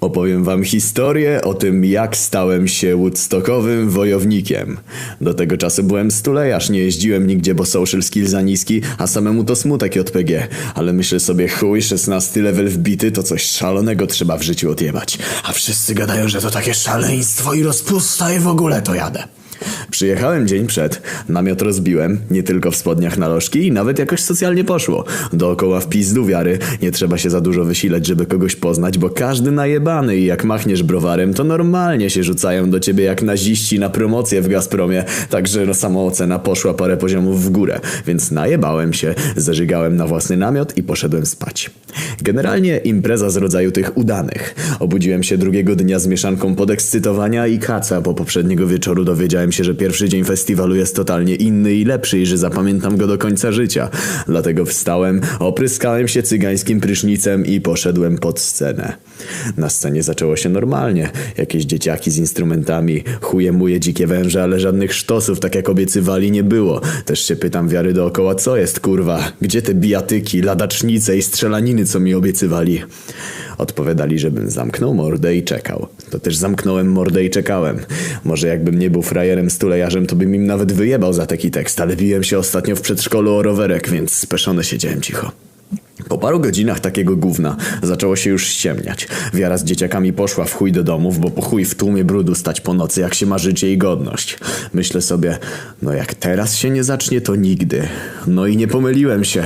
Opowiem wam historię o tym, jak stałem się woodstockowym wojownikiem. Do tego czasu byłem stulejarz, nie jeździłem nigdzie, bo social skill za niski, a samemu to smutek JPG. Ale myślę sobie, chuj, 16 level wbity, to coś szalonego trzeba w życiu odjebać. A wszyscy gadają, że to takie szaleństwo i rozpusta i w ogóle to jadę. Przyjechałem dzień przed, namiot rozbiłem, nie tylko w spodniach na lożki i nawet jakoś socjalnie poszło. Dookoła w pizdu wiary, nie trzeba się za dużo wysilać, żeby kogoś poznać, bo każdy najebany i jak machniesz browarem, to normalnie się rzucają do ciebie jak naziści na promocję w Gazpromie, także no samoocena poszła parę poziomów w górę, więc najebałem się, zażygałem na własny namiot i poszedłem spać. Generalnie impreza z rodzaju tych udanych. Obudziłem się drugiego dnia z mieszanką podekscytowania i kaca, bo poprzedniego wieczoru dowiedziałem się, że pierwszy dzień festiwalu jest totalnie inny i lepszy i że zapamiętam go do końca życia. Dlatego wstałem, opryskałem się cygańskim prysznicem i poszedłem pod scenę. Na scenie zaczęło się normalnie. Jakieś dzieciaki z instrumentami, chuje muje dzikie węże, ale żadnych sztosów, tak jak obiecywali, nie było. Też się pytam wiary dookoła, co jest kurwa? Gdzie te bijatyki, ladacznice i strzelaniny, co mi obiecywali? Odpowiadali, żebym zamknął mordę i czekał. To też zamknąłem mordę i czekałem. Może jakbym nie był frajerem stulejarzem, to bym im nawet wyjebał za taki tekst, ale biłem się ostatnio w przedszkolu o rowerek, więc speszony siedziałem cicho. Po paru godzinach takiego gówna zaczęło się już ściemniać. Wiara z dzieciakami poszła w chuj do domów, bo po chuj w tłumie brudu stać po nocy, jak się ma życie i godność. Myślę sobie, no jak teraz się nie zacznie, to nigdy. No i nie pomyliłem się.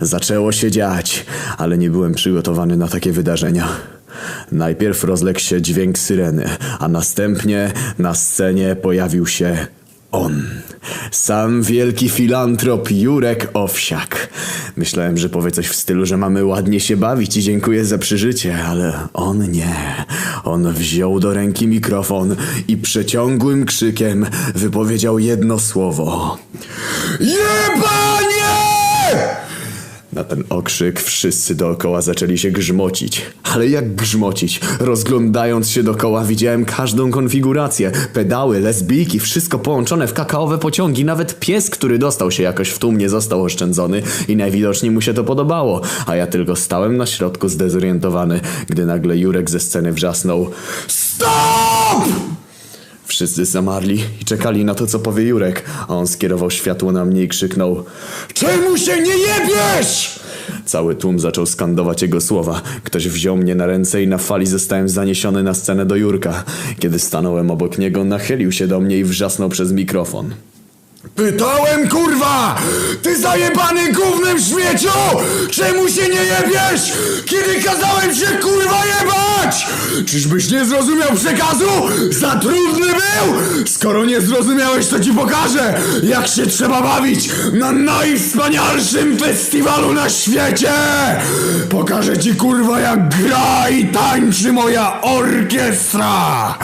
Zaczęło się dziać, ale nie byłem przygotowany na takie wydarzenia. Najpierw rozległ się dźwięk syreny, a następnie na scenie pojawił się on. Sam wielki filantrop Jurek Owsiak. Myślałem, że powie coś w stylu, że mamy ładnie się bawić i dziękuję za przeżycie, ale on nie. On wziął do ręki mikrofon i przeciągłym krzykiem wypowiedział jedno słowo. Jebanie! Na ten okrzyk wszyscy dookoła zaczęli się grzmocić. Ale jak grzmocić? Rozglądając się dookoła widziałem każdą konfigurację. Pedały, lesbijki, wszystko połączone w kakaowe pociągi. Nawet pies, który dostał się jakoś w tłum nie został oszczędzony i najwidoczniej mu się to podobało. A ja tylko stałem na środku zdezorientowany, gdy nagle Jurek ze sceny wrzasnął STOP! Wszyscy zamarli i czekali na to, co powie Jurek, a on skierował światło na mnie i krzyknął Czemu się nie jebiesz? Cały tłum zaczął skandować jego słowa. Ktoś wziął mnie na ręce i na fali zostałem zaniesiony na scenę do Jurka. Kiedy stanąłem obok niego, nachylił się do mnie i wrzasnął przez mikrofon. Pytałem kurwa! Ty zajebany gównem śmieciu! Czemu się nie jebiesz? Kiedy kazałem się kurwa jebać? Czyżbyś nie zrozumiał przekazu? Za trudny był? Skoro nie zrozumiałeś, to ci pokażę, jak się trzeba bawić na najwspanialszym festiwalu na świecie! Pokażę ci kurwa, jak gra i tańczy moja orkiestra!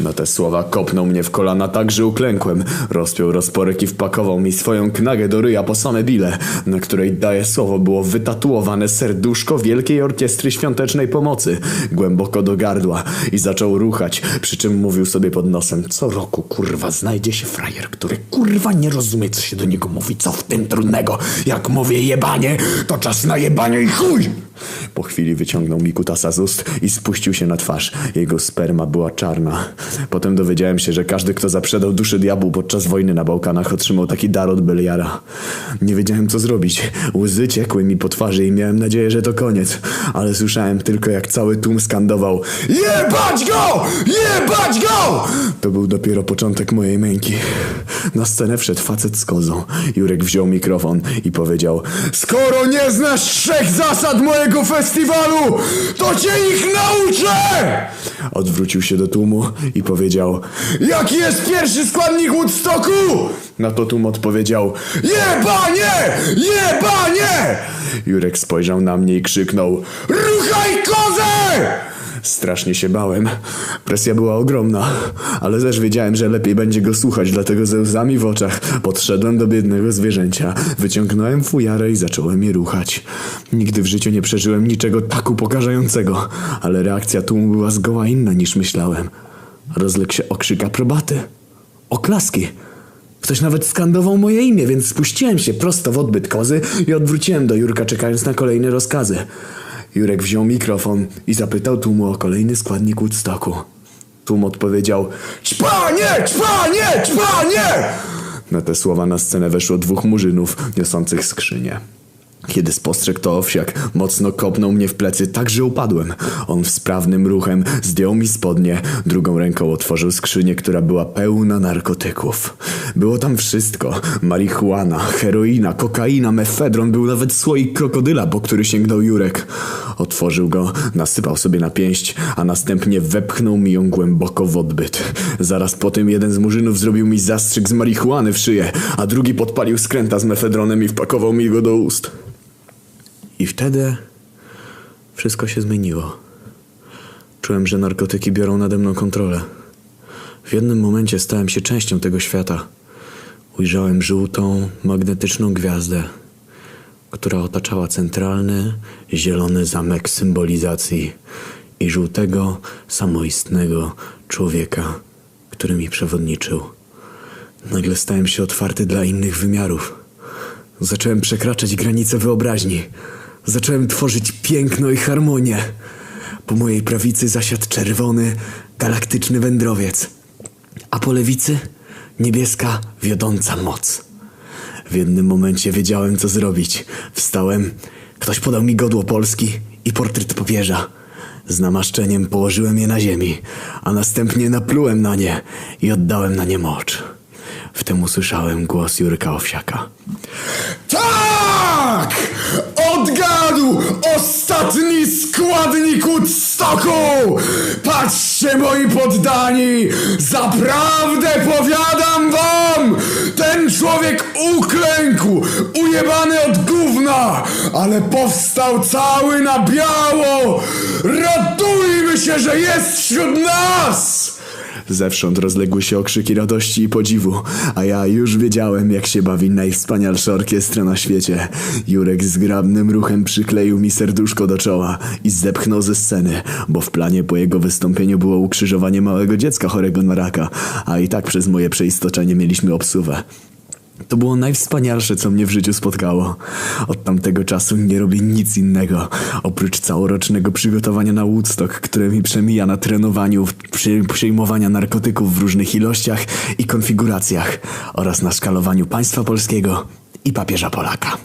Na te słowa kopnął mnie w kolana tak, że uklękłem. Rozpiął rozporek i wpakował mi swoją knagę do ryja po same bile, na której daje słowo było wytatuowane serduszko Wielkiej Orkiestry Świątecznej Pomocy, głęboko do gardła i zaczął ruchać, przy czym mówił sobie pod nosem, co roku kurwa znajdzie się frajer, który kurwa nie rozumie co się do niego mówi, co w tym trudnego, jak mówię jebanie, to czas na jebanie i chuj! Po chwili wyciągnął mi kutasa z ust i spuścił się na twarz. Jego sperma była czarna. Potem dowiedziałem się, że każdy, kto zaprzedał duszy diabłu podczas wojny na Bałkanach, otrzymał taki dar od Beliara. Nie wiedziałem, co zrobić. Łzy ciekły mi po twarzy i miałem nadzieję, że to koniec. Ale słyszałem tylko, jak cały tłum skandował Jebać go! Jebać go! To był dopiero początek mojej męki. Na scenę wszedł facet z kozą. Jurek wziął mikrofon i powiedział Skoro nie znasz trzech zasad mojego festiwalu, to cię ich nauczę! Odwrócił się do tłumu i powiedział Jaki jest pierwszy składnik Woodstocku? Na to tłum odpowiedział Jebanie! Jebanie! Jurek spojrzał na mnie i krzyknął Ruchaj kozę! Strasznie się bałem. Presja była ogromna, ale też wiedziałem, że lepiej będzie go słuchać, dlatego ze łzami w oczach podszedłem do biednego zwierzęcia, wyciągnąłem fujarę i zacząłem je ruchać. Nigdy w życiu nie przeżyłem niczego tak upokarzającego, ale reakcja tłumu była zgoła inna niż myślałem. Rozległ się okrzyk aprobaty. Oklaski. Ktoś nawet skandował moje imię, więc spuściłem się prosto w odbyt kozy i odwróciłem do Jurka, czekając na kolejne rozkazy. Jurek wziął mikrofon i zapytał tłumu o kolejny składnik Woodstocku. Tłum odpowiedział Ćpanie! Ćpanie! Ćpanie! Na te słowa na scenę weszło dwóch murzynów niosących skrzynię. Kiedy spostrzegł to owsiak, mocno kopnął mnie w plecy, tak że upadłem. On sprawnym ruchem zdjął mi spodnie, drugą ręką otworzył skrzynię, która była pełna narkotyków. Było tam wszystko. Marihuana, heroina, kokaina, mefedron, był nawet słoik krokodyla, po który sięgnął Jurek. Otworzył go, nasypał sobie na pięść, a następnie wepchnął mi ją głęboko w odbyt. Zaraz po tym jeden z murzynów zrobił mi zastrzyk z marihuany w szyję, a drugi podpalił skręta z mefedronem i wpakował mi go do ust. I wtedy wszystko się zmieniło. Czułem, że narkotyki biorą nade mną kontrolę. W jednym momencie stałem się częścią tego świata. Ujrzałem żółtą, magnetyczną gwiazdę, która otaczała centralny, zielony zamek symbolizacji i żółtego, samoistnego człowieka, który mi przewodniczył. Nagle stałem się otwarty dla innych wymiarów. Zacząłem przekraczać granice wyobraźni. Zacząłem tworzyć piękno i harmonię. Po mojej prawicy zasiadł czerwony, galaktyczny wędrowiec, a po lewicy niebieska, wiodąca moc. W jednym momencie wiedziałem, co zrobić. Wstałem, ktoś podał mi godło Polski i portret papieża. Z namaszczeniem położyłem je na ziemi, a następnie naplułem na nie i oddałem na nie mocz. Wtem usłyszałem głos Jurka Owsiaka. Tak! Odgadł ostatni składnik Woodstocku! Patrzcie, moi poddani! Zaprawdę powiadam wam! Ten człowiek uklękł, ujebany od gówna, ale powstał cały na biało! Ratujmy się, że jest wśród nas! Zewsząd rozległy się okrzyki radości i podziwu, a ja już wiedziałem, jak się bawi najwspanialsza orkiestra na świecie. Jurek zgrabnym ruchem przykleił mi serduszko do czoła i zepchnął ze sceny, bo w planie po jego wystąpieniu było ukrzyżowanie małego dziecka chorego na raka, a i tak przez moje przeistoczenie mieliśmy obsuwę. To było najwspanialsze, co mnie w życiu spotkało. Od tamtego czasu nie robię nic innego, oprócz całorocznego przygotowania na Woodstock, które mi przemija na trenowaniu, przy, przyjmowania narkotyków w różnych ilościach i konfiguracjach oraz na szkalowaniu państwa polskiego i papieża Polaka.